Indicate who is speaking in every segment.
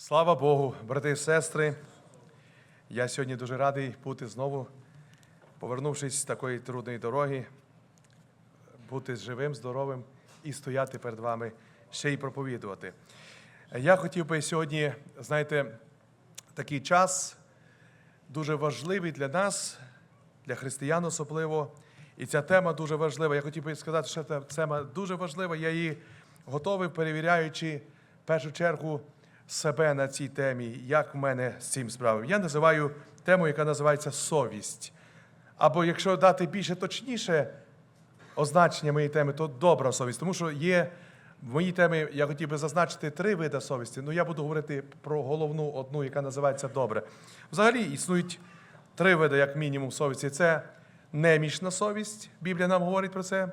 Speaker 1: Слава Богу, брати і сестри. Я сьогодні дуже радий бути знову, повернувшись з такої трудної дороги, бути живим, здоровим і стояти перед вами ще й проповідувати. Я хотів би сьогодні, знаєте, такий час дуже важливий для нас, для християн особливо. І ця тема дуже важлива. Я хотів би сказати, що ця тема дуже важлива. Я її готовий, перевіряючи в першу чергу себе на цій темі, як в мене з цим справи. Я називаю тему, яка називається совість. Або якщо дати більше точніше означення моєї теми, то добра совість. Тому що є в моїй темі, я хотів би зазначити три види совісті. Ну я буду говорити про головну одну, яка називається добре. Взагалі існують три види, як мінімум, совісті. Це немічна совість. Біблія нам говорить про це.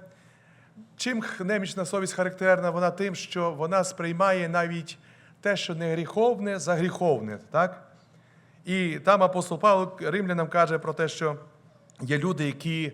Speaker 1: Чим немічна совість характерна? Вона тим, що вона сприймає навіть те, що не гріховне, за гріховне. Так? І там апостол Павло римлянам каже про те, що є люди, які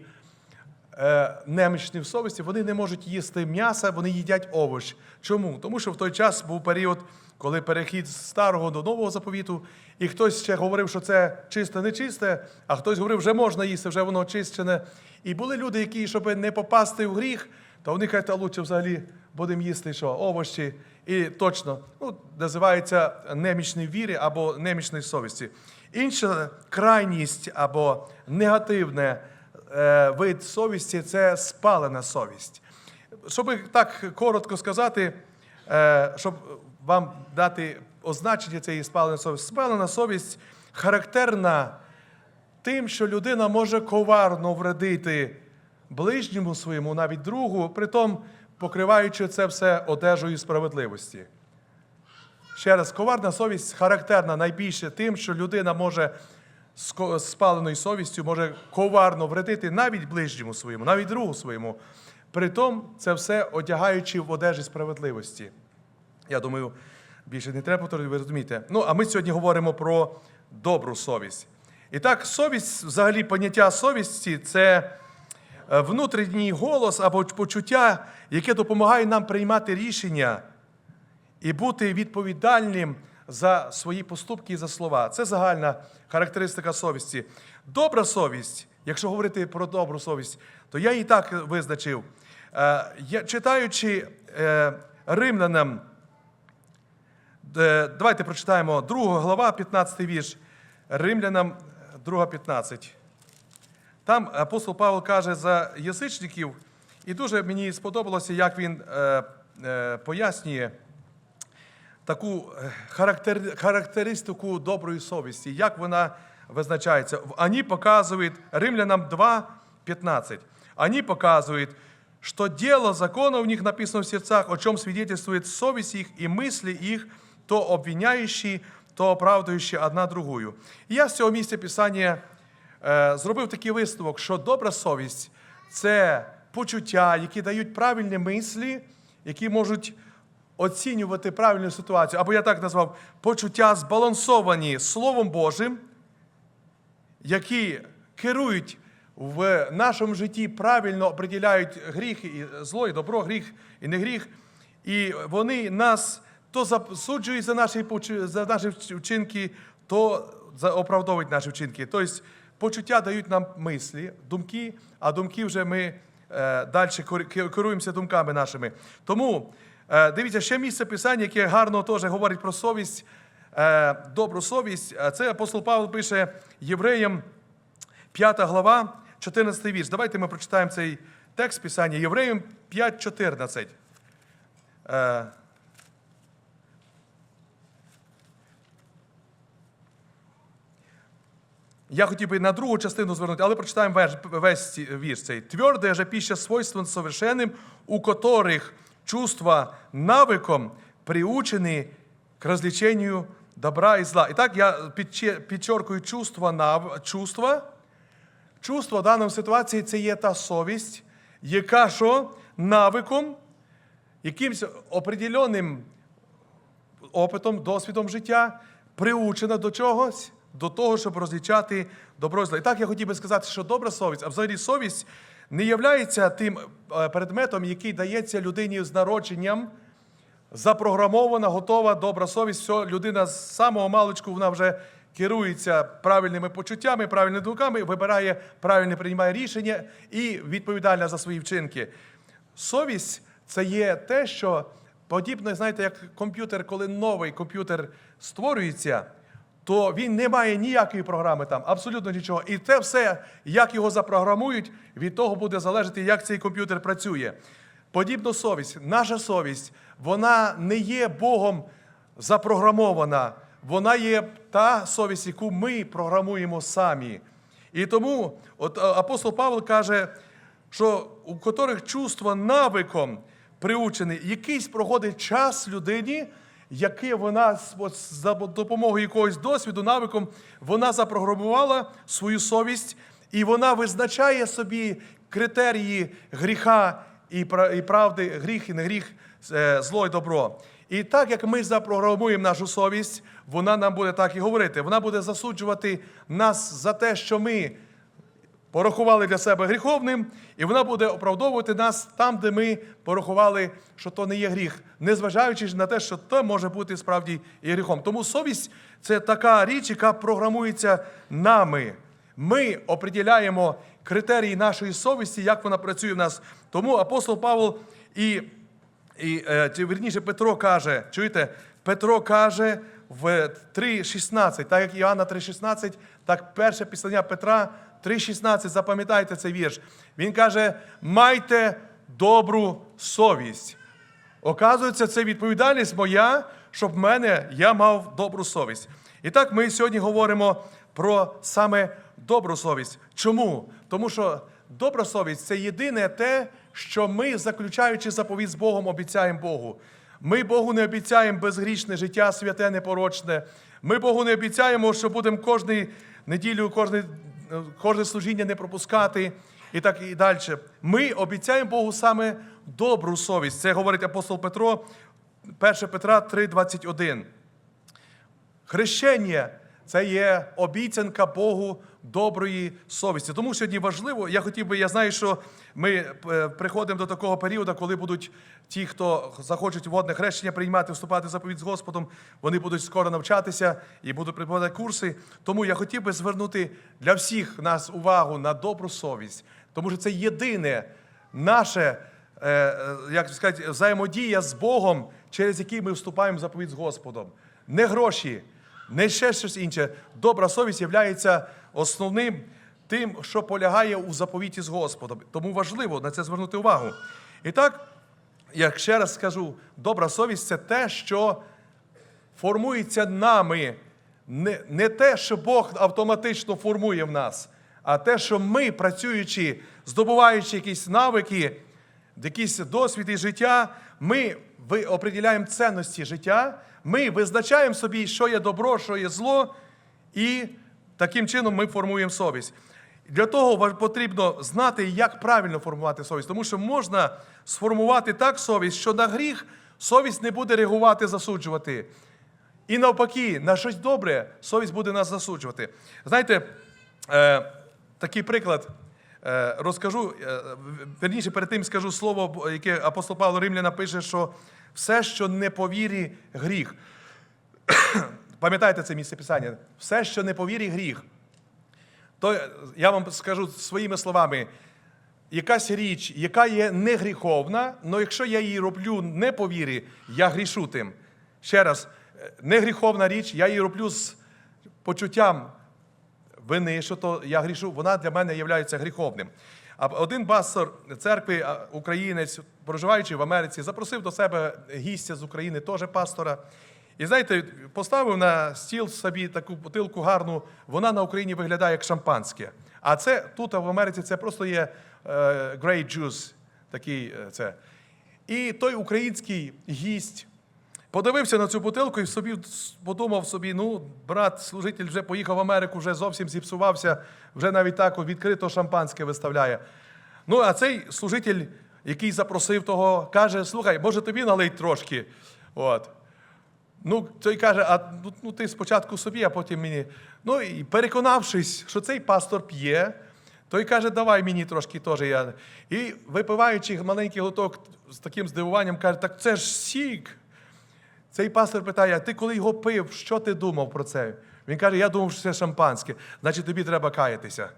Speaker 1: е, немічні в совісті, вони не можуть їсти м'яса, вони їдять овоч. Чому? Тому що в той час був період, коли перехід з старого до нового заповіту, і хтось ще говорив, що це чисте, нечисте, а хтось говорив, що вже можна їсти, вже воно очищене. І були люди, які, щоб не попасти в гріх, то вони кажуть, а лучше взагалі будемо їсти що, овочі. І точно ну, називається немічної віри або немічної совісті. Інша крайність або негативне е, вид совісті це спалена совість. Щоб так коротко сказати, е, щоб вам дати означення цієї спаленої совісті. Спалена совість характерна тим, що людина може коварно вредити ближньому своєму, навіть другу, притом покриваючи це все одежею справедливості. Ще раз, коварна совість характерна найбільше тим, що людина може з спаленою совістю може коварно вредити навіть ближньому своєму, навіть другу своєму. Притом це все одягаючи в одежі справедливості. Я думаю, більше не треба повторювати, ви розумієте. Ну, а ми сьогодні говоримо про добру совість. І так, совість, взагалі, поняття совісті це внутрішній голос або почуття, яке допомагає нам приймати рішення і бути відповідальним за свої поступки і за слова. Це загальна характеристика совісті. Добра совість, якщо говорити про добру совість, то я її так визначив. Е, читаючи е, римлянам, е, давайте прочитаємо 2 глава, 15 вірш. Римлянам 2, 15. Там апостол Павло каже за язичників, і дуже мені сподобалося, як він е, е, пояснює таку е, характер, характеристику доброї совісті, як вона визначається. Они показывают, римлянам 2, 15, они показывают, что дело закона у них написано в сердцах, о чем свидетельствует совесть их и мысли их, то обвиняющие, то оправдуючи одна другую. І я з цього місця Писання е, зробив такий висновок, що добра совість це почуття, які дають правильні мислі, які можуть оцінювати правильну ситуацію. Або я так назвав почуття збалансовані Словом Божим, які керують в нашому житті, правильно определяють гріх і зло, і добро, гріх і не гріх. І вони нас то засуджують за наші, за наші вчинки, то оправдовують наші вчинки. Тобто почуття дають нам мислі, думки, а думки вже ми е, далі керуємося думками нашими. Тому е, дивіться, ще місце писання, яке гарно теж говорить про совість, е, добру совість. Е, Це апостол Павло пише євреям, 5 глава, 14 вірш. Давайте ми прочитаємо цей текст Писання. Євреям 5, 14. Е, Я хотів би на другу частину звернути, але прочитаємо весь, весь ці- вірш цей. Твердая же пища свойствен совершенным, у которых чувства навыком приучены к развлечению добра і зла. І так я підче- підчеркую чувства, нав... чувства. Чувство в даній ситуації це є та совість, яка що навиком, якимось определенним опитом, досвідом життя приучена до чогось, до того, щоб розлічати добро і зло. І так я хотів би сказати, що добра совість, а взагалі совість не є тим е, предметом, який дається людині з народженням, запрограмована, готова, добра совість. Все, людина з самого маличку вона вже керується правильними почуттями, правильними думками, вибирає правильне приймає рішення і відповідальна за свої вчинки. Совість це є те, що подібно, знаєте, як комп'ютер, коли новий комп'ютер створюється, то він не має ніякої програми там, абсолютно нічого. І те все, як його запрограмують, від того буде залежати, як цей комп'ютер працює. Подібно совість, наша совість, вона не є Богом запрограмована, вона є та совість, яку ми програмуємо самі. І тому от е, апостол Павло каже, що у котрих чувство навиком приучений, якийсь проходить час людині, який вона за допомогою якогось досвіду, навиком, вона запрограмувала свою совість, і вона визначає собі критерії гріха і правди, гріх і не гріх, е, зло і добро. І так як ми запрограмуємо нашу совість, вона нам буде так і говорити. Вона буде засуджувати нас за те, що ми порахували для себе гріховним, і вона буде оправдовувати нас там, де ми порахували, що то не є гріх, незважаючи на те, що то може бути справді і гріхом. Тому совість це така річ, яка програмується нами. Ми определяємо критерії нашої совісті, як вона працює в нас. Тому апостол Павло і і е, чи, вірніше Петро каже, чуєте, Петро каже в 3.16, так як Іоанна 3.16, так перше післання Петра 3.16, запам'ятайте цей вірш. Він каже: майте добру совість. Оказується, це відповідальність моя, щоб в мене я мав добру совість. І так ми сьогодні говоримо про саме добру совість. Чому? Тому що добра совість це єдине те, що ми, заключаючи заповідь з Богом, обіцяємо Богу. Ми Богу не обіцяємо безгрішне життя, святе, непорочне. Ми Богу не обіцяємо, що будемо кожну неділю, кожне, кожне служіння не пропускати і так і далі. Ми обіцяємо Богу саме добру совість. Це говорить апостол Петро, 1 Петра 3,21. Хрещення це є обіцянка Богу доброї совісті. Тому сьогодні важливо, я хотів би, я знаю, що ми е, приходимо до такого періоду, коли будуть ті, хто захочуть водне хрещення приймати, вступати в заповідь з Господом, вони будуть скоро навчатися і будуть припадати курси. Тому я хотів би звернути для всіх нас увагу на добру совість, тому що це єдине наше е, е, як сказати, взаємодія з Богом, через який ми вступаємо в заповідь з Господом. Не гроші, не ще щось інше. Добра совість є основним тим, що полягає у заповіті з Господом. Тому важливо на це звернути увагу. І так, як ще раз скажу, добра совість це те, що формується нами. Не, не те, що Бог автоматично формує в нас, а те, що ми, працюючи, здобуваючи якісь навики, якийсь досвід і життя, ми определяємо цінності життя, ми визначаємо собі, що є добро, що є зло, і таким чином ми формуємо совість. Для того потрібно знати, як правильно формувати совість, тому що можна сформувати так совість, що на гріх совість не буде реагувати, засуджувати. І навпаки, на щось добре совість буде нас засуджувати. Знаєте, е, такий приклад е, розкажу, е, верніше перед тим скажу слово, яке апостол Павло Римляна пише, що все, що не по вірі, гріх. Пам'ятаєте це місце писання? Все, що не по вірі, гріх. То я вам скажу своїми словами, якась річ, яка є не гріховна, але якщо я її роблю не по вірі, я грішу тим. Ще раз, е, не гріховна річ, я її роблю з почуттям вини, що то я грішу, вона для мене є гріховним. А один пастор церкви, українець, проживаючи в Америці, запросив до себе гістя з України, теж пастора. І знаєте, поставив на стіл собі таку бутилку гарну, вона на Україні виглядає як шампанське. А це тут в Америці це просто є е, grape juice, такий е, це. І той український гість подивився на цю бутилку і собі подумав собі: ну, брат, служитель вже поїхав в Америку, вже зовсім зіпсувався, вже навіть так відкрито шампанське виставляє. Ну, а цей служитель, який запросив того, каже: слухай, може тобі налить трошки. От. Ну, той каже, а ну, ну ти спочатку собі, а потім мені. Ну і переконавшись, що цей пастор п'є, той каже, давай мені трошки теж. Я. І випиваючи маленький глоток з таким здивуванням, каже, так це ж сік. Цей пастор питає: а ти коли його пив, що ти думав про це? Він каже: Я думав, що це шампанське. Значить, тобі треба каятися.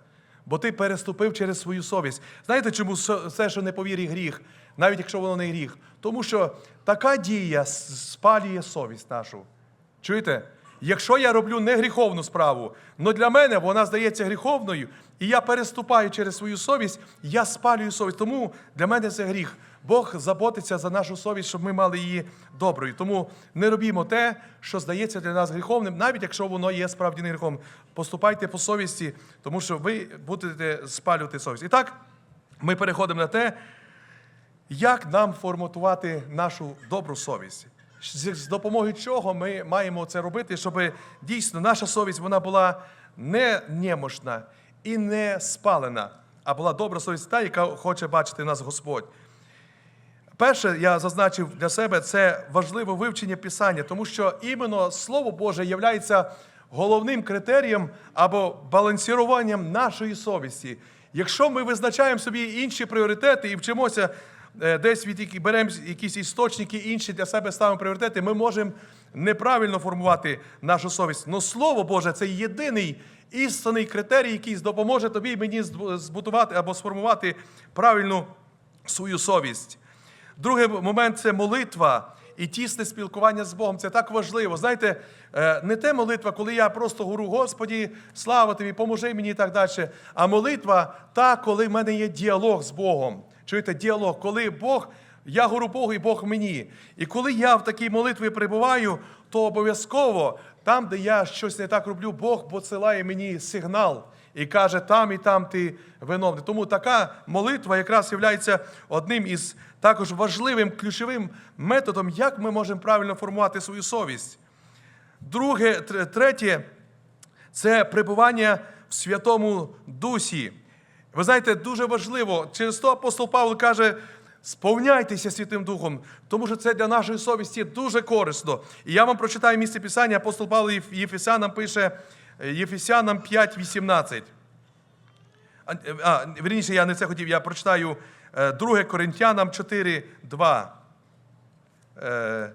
Speaker 1: Бо ти переступив через свою совість. Знаєте, чому все, що не по вірі гріх, навіть якщо воно не гріх? Тому що така дія спалює совість нашу. Чуєте? Якщо я роблю не гріховну справу, але для мене вона здається гріховною, і я переступаю через свою совість, я спалюю совість. Тому для мене це гріх. Бог заботиться за нашу совість, щоб ми мали її доброю. Тому не робімо те, що здається для нас гріховним, навіть якщо воно є справді не гріховним. Поступайте по совісті, тому що ви будете спалювати совість. І так, ми переходимо на те, як нам форматувати нашу добру совість? З допомогою чого ми маємо це робити, щоб дійсно наша совість вона була не немощна і не спалена, а була добра совість та, яка хоче бачити нас Господь. Перше, я зазначив для себе, це важливе вивчення Писання, тому що іменно Слово Боже є головним критерієм або балансіруванням нашої совісті. Якщо ми визначаємо собі інші пріоритети і вчимося е, десь від беремо якісь істочники інші для себе ставимо пріоритети, ми можемо неправильно формувати нашу совість. Но Слово Боже це єдиний істинний критерій, який допоможе тобі і мені збу- збудувати або сформувати правильну свою совість. Другий момент це молитва і тісне спілкування з Богом. Це так важливо. Знаєте, е, не те молитва, коли я просто говорю, Господі, слава тобі, поможи мені і так далі. А молитва та, коли в мене є діалог з Богом. Чуєте, діалог, коли Бог, я говорю Богу і Бог мені. І коли я в такій молитві перебуваю, то обов'язково там, де я щось не так роблю, Бог посилає мені сигнал і каже, там і там ти виновний. Тому така молитва якраз є одним із також важливим ключовим методом, як ми можемо правильно формувати свою совість. Друге, третє це перебування в Святому Дусі. Ви знаєте, дуже важливо, через то апостол Павло каже, сповняйтеся Святим Духом, тому що це для нашої совісті дуже корисно. І я вам прочитаю місце Писання, апостол Павло Єф- Єфесянам пише Єфесянам 5.18. А, е, а, вірніше, я не це хотів, я прочитаю е, 2 Коринтянам 4.2. Е,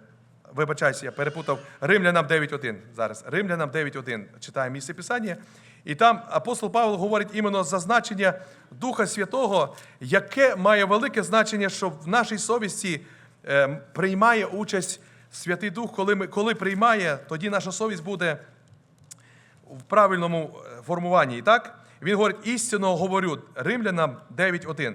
Speaker 1: Вибачайся, я перепутав Римлянам 9.1. Зараз. Римлянам 9.1. Читаю місце Писання. І там апостол Павло говорить іменно за значення Духа Святого, яке має велике значення, що в нашій совісті е, приймає участь Святий Дух. Коли, ми, коли приймає, тоді наша совість буде в правильному е, формуванні. І так, він говорить, істинно говорю, Римлянам 9.1.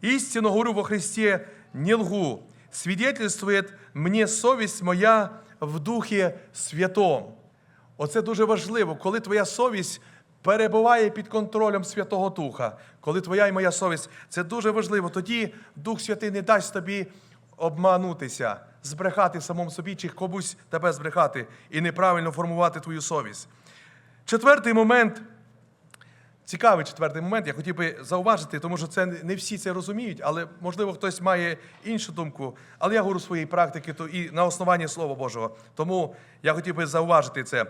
Speaker 1: Істинно говорю во Христе, не лгу. Свидетельствует мені совість моя в Духі Святом. Оце дуже важливо, коли твоя совість перебуває під контролем Святого Духа, коли твоя і моя совість, це дуже важливо. Тоді Дух Святий не дасть тобі обманутися, збрехати самому собі чи комусь тебе збрехати і неправильно формувати твою совість. Четвертий момент. Цікавий четвертий момент, я хотів би зауважити, тому що це не всі це розуміють, але можливо хтось має іншу думку. Але я говорю своєї практики то і на основанні Слова Божого. Тому я хотів би зауважити це.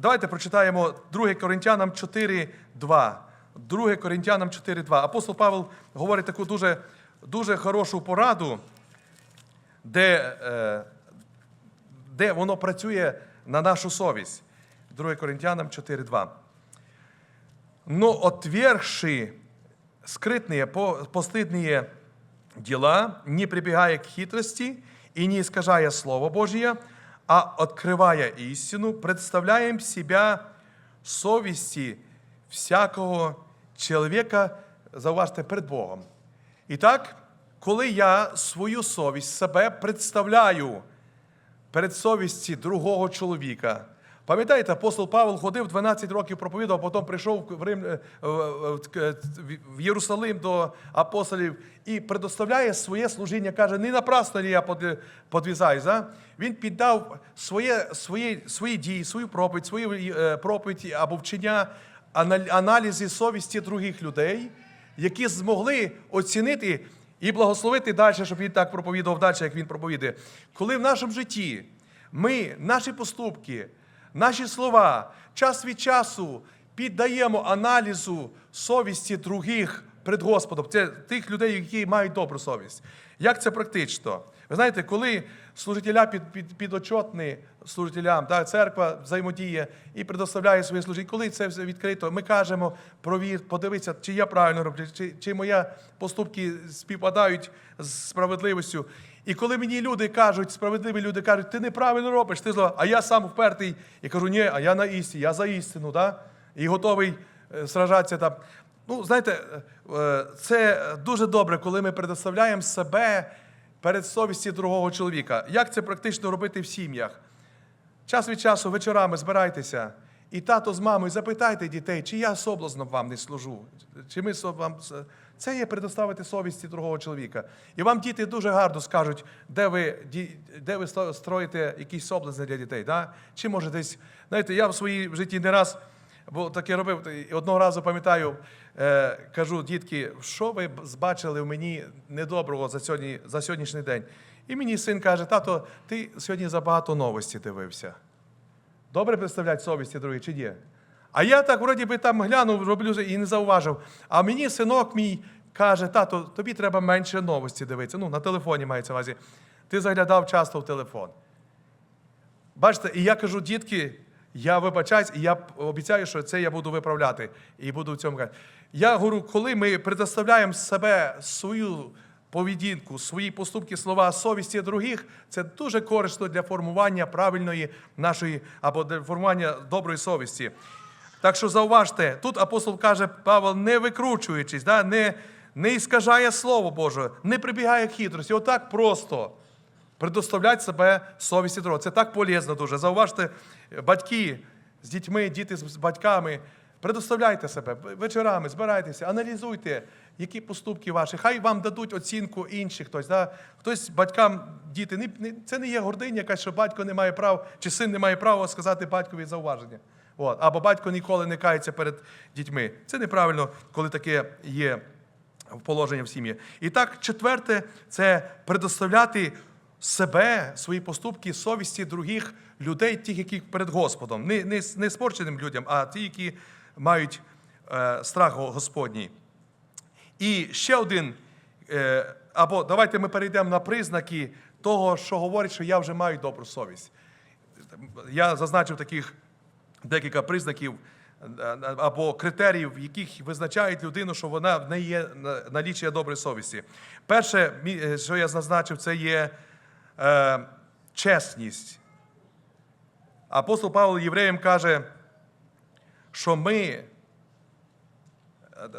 Speaker 1: Давайте прочитаємо 2 Коринтянам 4.2. 2 Коринтянам 4.2. Апостол Павел говорить таку дуже, дуже хорошу пораду, де, е, де воно працює на нашу совість. 2 Коринтянам 4.2. Но отвергши скрытные, по- постыдные дела, не прибегая к хитрости и не искажая Слово Божье, а открывая истину, представляем себя совести всякого чоловіка, зауважте, перед Богом. І так, коли я свою совість себе представляю перед совісті другого чоловіка. Пам'ятаєте, апостол Павел ходив 12 років проповідав, а потім прийшов в, Рим, е, в- в- в Єрусалим до апостолів і предоставляє своє служіння. Каже, не напрасно я под- подвізаюсь. Він піддав своє, свої, свої дії, свою проповідь, свої е, проповідь або вчення, ана- аналізи совісті других людей, які змогли оцінити і благословити далі, щоб він так проповідував далі, як він проповідує. Коли в нашому житті ми, наші поступки, наші слова час від часу піддаємо аналізу совісті других перед Господом, це тих людей, які мають добру совість. Як це практично? Ви знаєте, коли служителя під, під, підочотні служителям, так, церква взаємодіє і предоставляє своє служіння, коли це все відкрито, ми кажемо, провір, подивися, чи я правильно роблю, чи, чи мої поступки співпадають з справедливістю. І коли мені люди кажуть, справедливі люди кажуть, ти неправильно робиш, ти зло, а я сам впертий і кажу, ні, а я на істині, я за істину, да? і готовий е, сражатися там. Ну, знаєте, е, це дуже добре, коли ми предоставляємо себе перед совісті другого чоловіка. Як це практично робити в сім'ях? Час від часу вечорами збирайтеся, і тато з мамою запитайте дітей, чи я соблазном вам не служу, чи ми вам. Це є предоставити совісті другого чоловіка. І вам діти дуже гарно скажуть, де ви, де ви строїте якісь соблазни для дітей. Да? Чи може десь, знаєте, я в своїй житті не раз бо таке робив. І одного разу пам'ятаю, е, кажу, дітки, що ви б- збачили в мені недоброго за, сьогодні, за сьогоднішній день? І мені син каже, тато, ти сьогодні забагато новості дивився. Добре представлять совісті другі чи ні? А я так вроді би там глянув, роблю і не зауважив. А мені синок мій каже, тато, тобі треба менше новості дивитися. Ну, на телефоні мається увазі. Ти заглядав часто в телефон. Бачите, і я кажу, дітки, я вибачаюсь, і я обіцяю, що це я буду виправляти. І буду в цьому казати. Я говорю, коли ми предоставляємо себе, свою поведінку, свої поступки, слова совісті других, це дуже корисно для формування правильної нашої або для формування доброї совісті. Так що зауважте, тут апостол каже, Павел, не викручуючись, да, не, не іскажає Слово Боже, не прибігає хитрості. Отак просто предоставлять себе совісті другого. Це так полезно дуже. Зауважте, батьки з дітьми, діти з батьками. Предоставляйте себе вечорами, збирайтеся, аналізуйте, які поступки ваші. Хай вам дадуть оцінку інших. Хтось, да? хтось батькам, діти, це не є гординя, якась, що батько не має права, чи син не має права сказати батькові зауваження. От. Або батько ніколи не кається перед дітьми. Це неправильно, коли таке є положення в сім'ї. І так, четверте, це предоставляти себе, свої поступки, совісті других людей, тих, які перед Господом. Не, не, не спорченим людям, а ті, які мають е, страх Господній. І ще один, е, або давайте ми перейдемо на признаки того, що говорить, що я вже маю добру совість. Я зазначив таких декілька признаків е, або критеріїв, яких визначають людину, що вона в неї є на- наліччя доброї совісті. Перше, е, що я зазначив, це є е, чесність. Апостол Павло євреям каже, що ми. е,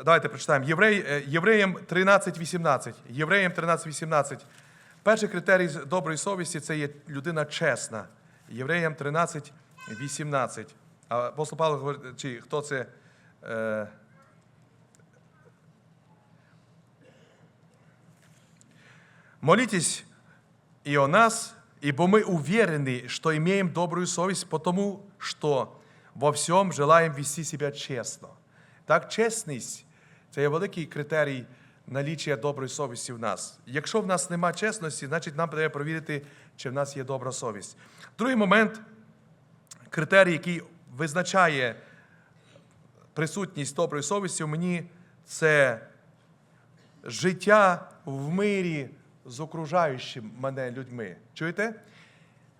Speaker 1: Давайте прочитаємо. Єврей, Євреям 13.18. Євреям 13.18. Перший критерій доброї совісті це є людина чесна. Євреям 13.18. А апостол Павло говорить, чи хто це? Е, Молитесь и о нас, ибо мы уверены, что имеем добрую совесть, потому что во всем желаем вести себя чесно. Так, чесність це є великий критерій наліччя доброї совісті в нас. Якщо в нас нема чесності, значить нам треба перевірити, чи в нас є добра совість. Другий момент, критерій, який визначає присутність доброї совісті в мені, це життя в мирі з окружаючими мене людьми. Чуєте?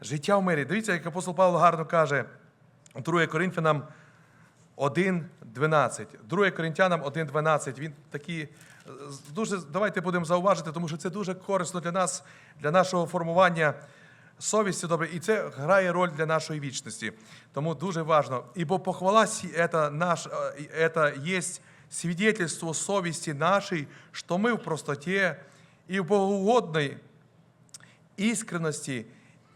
Speaker 1: Життя в мирі. Дивіться, як апостол Павло гарно каже 2 Коринфянам 1.12. 2 Коринтянам 1.12. Він такі е, дуже давайте будемо зауважити, тому що це дуже корисно для нас, для нашого формування совісті добре, і це грає роль для нашої вічності. Тому дуже важливо. Ібо похвала сі- это наш, э, это есть свидетельство совести нашей, что мы в простоте и в богоугодной искренности,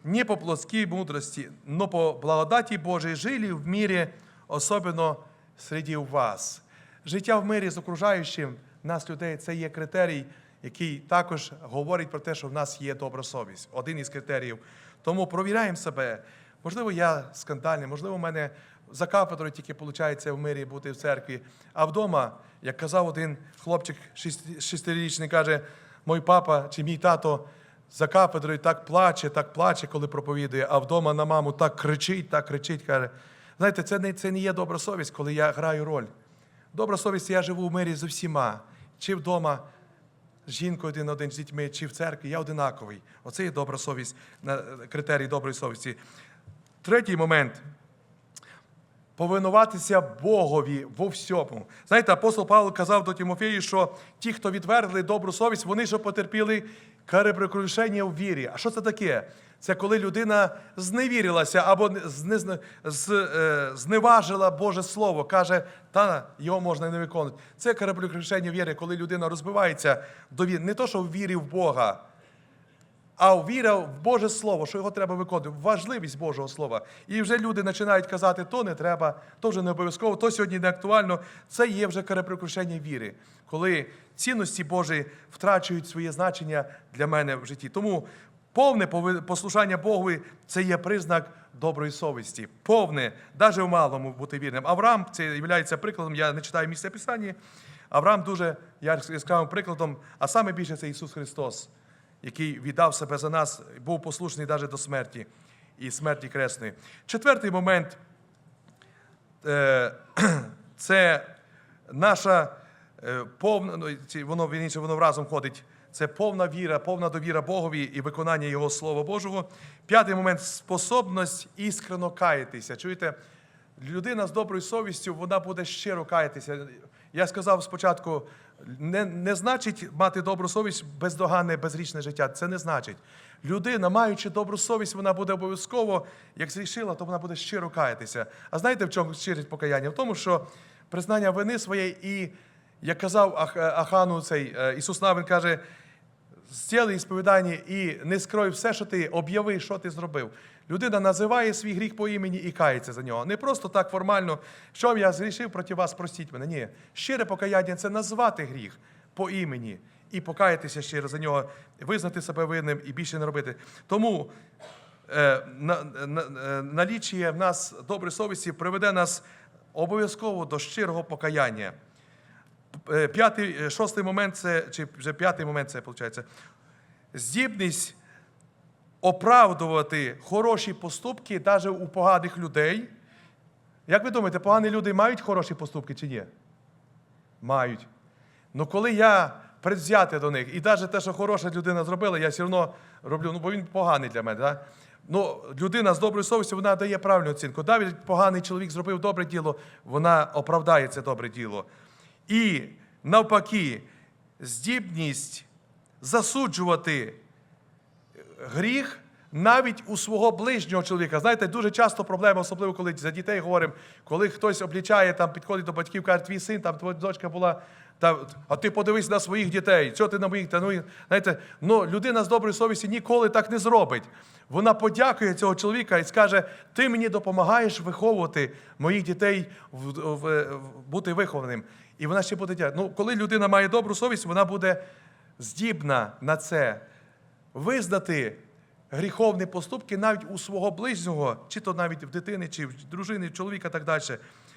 Speaker 1: не по плотской мудрости, но по благодати Божией жили в мире, особенно среди вас. Життя в мирі з окружаючим нас людей це є критерій, який також говорить про те, що в нас є добра совість. Один із критеріїв. Тому провіряємо себе. Можливо, я скандальний, можливо, в мене за кафедрою тільки виходить в мирі бути в церкві. А вдома, як казав один хлопчик шести- шестирічний, каже, мій папа чи мій тато за кафедрою так плаче, так плаче, коли проповідує, а вдома на маму так кричить, так кричить. Каже, знаєте, це не, це не є добра совість, коли я граю роль. Добра совість, я живу в мирі з усіма, чи вдома, жінкою один на один з дітьми, чи в церкві, я одинаковий. Оце є добра совість, критерій доброї совісті. Третій момент повинуватися Богові во всьому. Знаєте, апостол Павло казав до Тимофею, що ті, хто відвергли добру совість, вони ж потерпіли перекрушення в вірі. А що це таке? Це коли людина зневірилася або е, зневажила Боже Слово, каже, та його можна не виконувати. Це перекрушення віри, коли людина розбивається до віри. Не то, що в вірі в Бога, а віра в Боже Слово, що його треба виконувати, важливість Божого Слова. І вже люди починають казати, то не треба, то вже не обов'язково, то сьогодні не актуально. Це є вже переприкрушення віри, коли цінності Божі втрачують своє значення для мене в житті. Тому повне послушання Богу це є признак доброї совісті. Повне, навіть в малому бути вірним. Авраам це є прикладом, я не читаю місце Писання. Авраам дуже яскравим прикладом, а саме більше це Ісус Христос який віддав себе за нас, був послушний навіть до смерті і смерті кресної. Четвертий момент е, це наша повна, ну, воно вірніше, воно разом ходить. Це повна віра, повна довіра Богові і виконання Його Слова Божого. П'ятий момент способність іскрено каятися. Чуєте, людина з доброю совістю, вона буде щиро каятися. Я сказав спочатку, не, не значить мати добру совість бездоганне, безрічне життя. Це не значить. Людина, маючи добру совість, вона буде обов'язково, як зрішила, то вона буде щиро каятися. А знаєте, в чому щирість покаяння? В тому, що признання вини своєї і, як казав Ахану, цей е, Ісус Навин каже, Зціли ісповідання і не скрой все, що ти об'яви, що ти зробив. Людина називає свій гріх по імені і кається за нього. Не просто так формально, що я зрішив проти вас, простіть мене. Ні. Щире покаяння це назвати гріх по імені і покаятися щиро за нього, визнати себе винним і більше не робити. Тому е, на, на, е, налічує в нас доброї совісті приведе нас обов'язково до щирого покаяння. Е, П'ятий, е, шостий момент це, чи вже п'ятий момент це виходить. Здібність оправдувати хороші поступки навіть у поганих людей. Як ви думаєте, погані люди мають хороші поступки чи ні? Мають. Ну коли я предвзятий до них, і навіть те, що хороша людина зробила, я все одно роблю, ну бо він поганий для мене. Да? Ну, людина з доброю совістю, вона дає правильну оцінку. Навіть поганий чоловік зробив добре діло, вона оправдає це добре діло. І навпаки, здібність засуджувати гріх навіть у свого ближнього чоловіка. Знаєте, дуже часто проблема, особливо коли за дітей говоримо, коли хтось облічає, там підходить до батьків, каже, твій син, там твоя дочка була. Та, а ти подивись на своїх дітей, що ти на моїх? Та, ну, знаєте, ну, людина з доброї совісті ніколи так не зробить. Вона подякує цього чоловіка і скаже: ти мені допомагаєш виховувати моїх дітей в, в, в- бути вихованим. І вона ще буде дякувати. Ну, коли людина має добру совість, вона буде здібна на це визнати гріховні поступки навіть у свого ближнього, чи то навіть в дитини, чи в дружини, чоловіка і так далі.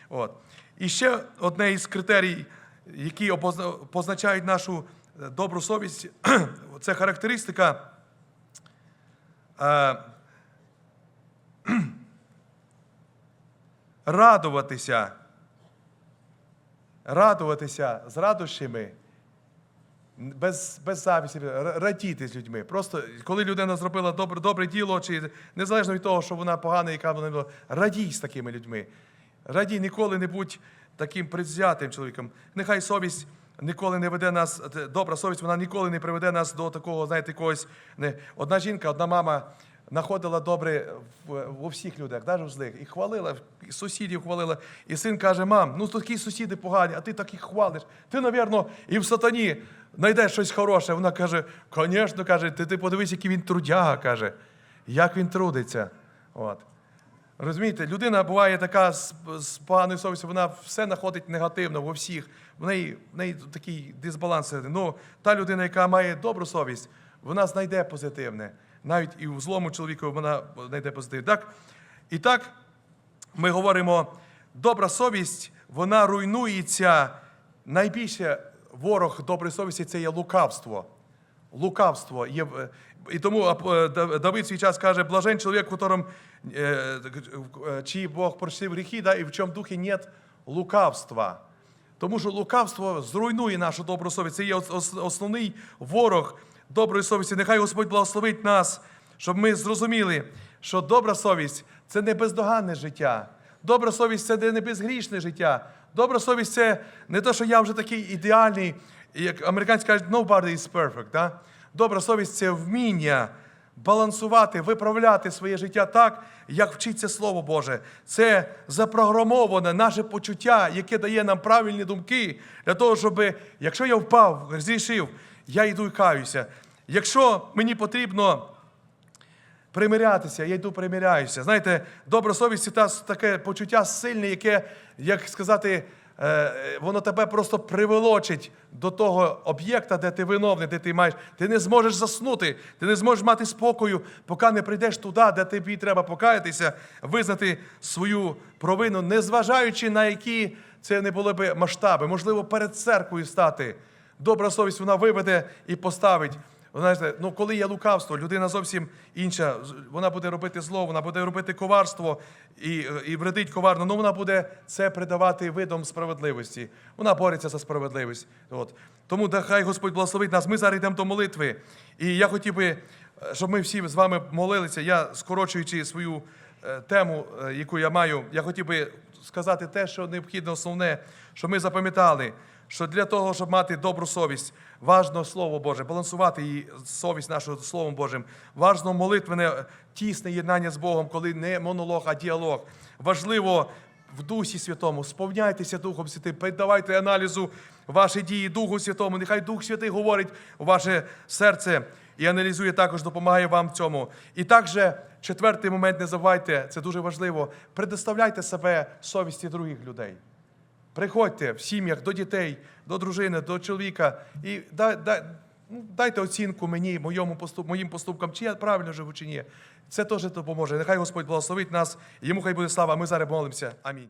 Speaker 1: От. І ще одне із критерій, які позначають нашу е, добру совість, це характеристика. е, радуватися, радуватися з радощами без, без завісті, радіти з людьми. Просто коли людина зробила добре, добре діло, чи незалежно від того, що вона погана, яка вона була, радій з такими людьми. Радій, ніколи не будь таким предвзятим чоловіком. Нехай совість ніколи не веде нас, добра совість, вона ніколи не приведе нас до такого, знаєте, якогось. Не. Одна жінка, одна мама знаходила добре в, всіх людях, навіть в злих, і хвалила, і сусідів хвалила. І син каже: мам, ну такі сусіди погані, а ти так хвалиш. Ти, навірно, і в сатані знайдеш щось хороше. Вона каже: звісно, каже, ти, ти подивись, який він трудяга, каже, як він трудиться. От. Розумієте, людина буває така з, з поганою совістю, вона все знаходить негативно во всіх. В неї, в неї такий дисбаланс. Ну, та людина, яка має добру совість, вона знайде позитивне. Навіть і в злому чоловіку вона знайде позитивне. Так? І так, ми говоримо, добра совість, вона руйнується. Найбільше ворог доброї совісті це є лукавство. Лукавство є. І тому е, Да- Давид свій час каже, блажен чоловік, котором е, чий Бог прощив гріхи, да, і в чому духі нет лукавства. Тому що лукавство зруйнує нашу добру совість. Це є ос- ос- основний ворог доброї совісті. Нехай Господь благословить нас, щоб ми зрозуміли, що добра совість це не бездоганне життя. Добра совість це не безгрішне життя. Добра совість це не те, що я вже такий ідеальний, як американці кажуть, nobody is perfect. Да? Добра совість це вміння балансувати, виправляти своє життя так, як вчиться Слово Боже. Це запрограмоване наше почуття, яке дає нам правильні думки для того, щоб, якщо я впав, зрішив, я йду і каюся. Якщо мені потрібно примирятися, я йду примиряюся. Знаєте, добра совість це та- таке почуття сильне, яке, як сказати, е, воно тебе просто приволочить до того об'єкта, де ти виновний, де ти маєш. Ти не зможеш заснути, ти не зможеш мати спокою, поки не прийдеш туди, де тобі треба покаятися, визнати свою провину, незважаючи на які це не були би масштаби. Можливо, перед церквою стати. Добра совість вона виведе і поставить. Знаєте, ну коли є лукавство, людина зовсім інша. Вона буде робити зло, вона буде робити коварство і, і вредить коварно. Ну вона буде це придавати видом справедливості. Вона бореться за справедливість. От. Тому хай Господь благословить нас. Ми зараз йдемо до молитви. І я хотів би, е, щоб ми всі з вами молилися. Я, скорочуючи свою е, тему, е, яку я маю, я хотів би сказати те, що необхідно основне, що ми запам'ятали що для того, щоб мати добру совість, важно Слово Боже, балансувати її совість нашу Словом Божим. Важно молитвене тісне єднання з Богом, коли не монолог, а діалог. Важливо в Дусі Святому, сповняйтеся Духом Святим, передавайте аналізу ваші дії Духу Святому. Нехай Дух Святий говорить у ваше серце і аналізує також, допомагає вам в цьому. І також четвертий момент, не забувайте, це дуже важливо. Предоставляйте себе совісті других людей. Приходьте в сім'ях до дітей, до дружини, до чоловіка і ну, дайте оцінку мені, моєму поступ, моїм поступкам, чи я правильно живу, чи ні. Це теж допоможе. Нехай Господь благословить нас, йому хай буде слава. Ми зараз молимося. Амінь.